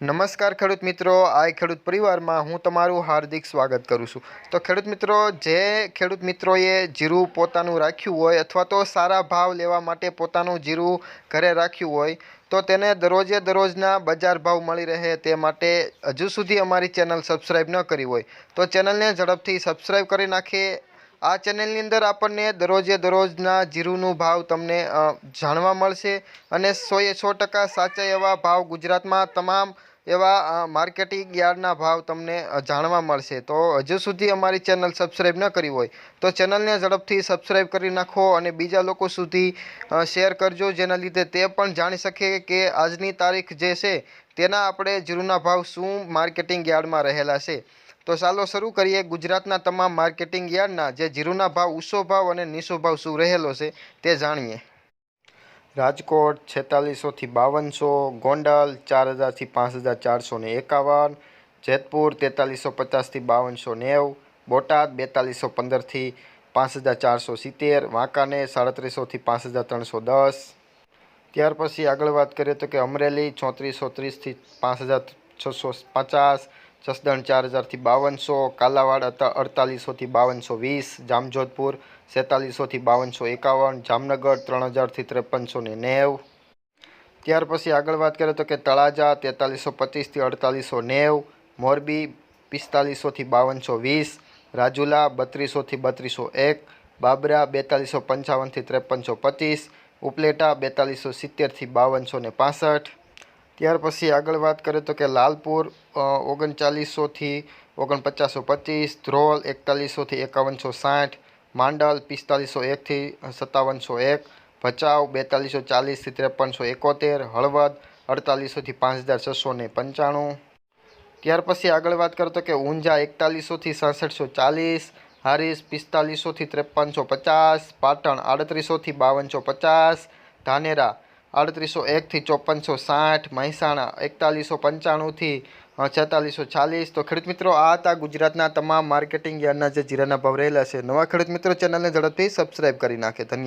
નમસ્કાર ખેડૂત મિત્રો, આ ખેડૂત પરિવારમાં હું તમારું હાર્દિક સ્વાગત કરું છું. તો ખેડૂત મિત્રો, જે ખેડૂત મિત્રોએ જીરું પોતાનું રાખ્યું હોય અથવા તો સારા ભાવ લેવા માટે પોતાનું જીરું ઘરે રાખ્યું હોય, તો તેને દરરોજે દરરોજના બજાર ભાવ મળી રહે તે માટે હજુ સુધી અમારી ચેનલ સબસ્ક્રાઈબ ન કરી હોય, તો ચેનલને ઝડપથી સબસ્ક્રાઈબ કરી નાખે. આ ચેનલની અંદર આપણને દરરોજે દરરોજના જીરુંનું ભાવ તમને જાણવા મળશે અને સોએ સો ટકા સાચા એવા ભાવ ગુજરાતમાં તમામ એવા માર્કેટિંગ યાર્ડના ભાવ તમને જાણવા મળશે. તો હજુ સુધી અમારી ચેનલ સબસ્ક્રાઈબ ન કરી હોય, તો ચેનલને ઝડપથી સબસ્ક્રાઈબ કરી નાખો અને બીજા લોકો સુધી શેર કરજો, જેના લીધે તે પણ જાણી શકે કે આજની તારીખ જે છે, તેના આપણે જીરુના ભાવ શું માર્કેટિંગ યાર્ડમાં રહેલા છે. તો ચાલો શરૂ કરીએ ગુજરાતના તમામ માર્કેટિંગ યાર્ડના, જે જીરુના ભાવ ઊંચો ભાવ અને નીચો ભાવ શું રહેલો છે તે જાણીએ. રાજકોટ છેતાલીસોથી બાવનસો, ગોંડલ ચાર હજારથી પાંચ હજાર ચારસો ને એકાવન, જેતપુર તેતાલીસો પચાસથી બાવનસો નેવ, બોટાદ બેતાલીસો પંદરથી પાંચ હજાર ચારસો સિત્તેર, વાંકાને સાડત્રીસોથી પાંચ હજાર ત્રણસો દસ. ત્યાર પછી આગળ વાત કરીએ તો કે અમરેલી ચોત્રીસો ત્રીસથી પાંચ હજાર છસો પચાસ જસદણ ચાર હજારથી બાવનસો, કાલાવાડ અડતાલીસોથી બાવનસો વીસ, જામજોધપુર સેતાલીસોથી બાવનસો એકાવન, જામનગર ત્રણ હજારથી ત્રેપનસો ને નેવ. ત્યાર પછી આગળ વાત કરીએ તો કે તળાજા તેતાલીસો પચીસથી અડતાલીસો નેવ, મોરબી પિસ્તાલીસોથી બાવનસો વીસ, રાજુલા બત્રીસોથી બત્રીસો એક, બાબરા બેતાલીસો પંચાવનથી ત્રેપનસો પચીસ, ઉપલેટા બેતાલીસો સિત્તેરથી બાવનસો ને પાસઠ ત્યાર પછી આગળ વાત કરીએ તો કે લાલપુર ઓગણચાલીસોથી ઓગણપચાસો પચીસ ધ્રોલ એકતાલીસોથી એકાવનસો સાઠ, માંડલ પિસ્તાલીસો એકથી સત્તાવનસો એક, ભચાઉ બેતાલીસો ચાલીસથી ત્રેપનસો એકોતેર, હળવદ અડતાલીસોથી પાંચ હજાર છસો ને પંચાણું. ત્યાર પછી આગળ વાત કરો તો કે ઊંઝા એકતાલીસોથી સાસઠસો ચાલીસ, હારીસ પિસ્તાલીસોથી ત્રેપનસો પચાસ, પાટણ આડત્રીસોથી બાવનસો પચાસ, ધાનેરા આડત્રીસો એકથી ચોપનસો સાઠ, મહેસાણા એકતાલીસો પંચાણુંથી છેતાલીસો ચાલીસ. તો ખેડૂત મિત્રો, આ હતા ગુજરાતના તમામ માર્કેટિંગ યાર્ડના જે જીરાના ભાવ રહેલા છે. નવા ખેડૂત મિત્રો, ચેનલને ઝડપથી સબસ્ક્રાઈબ કરી નાખે. ધન્યવાદ.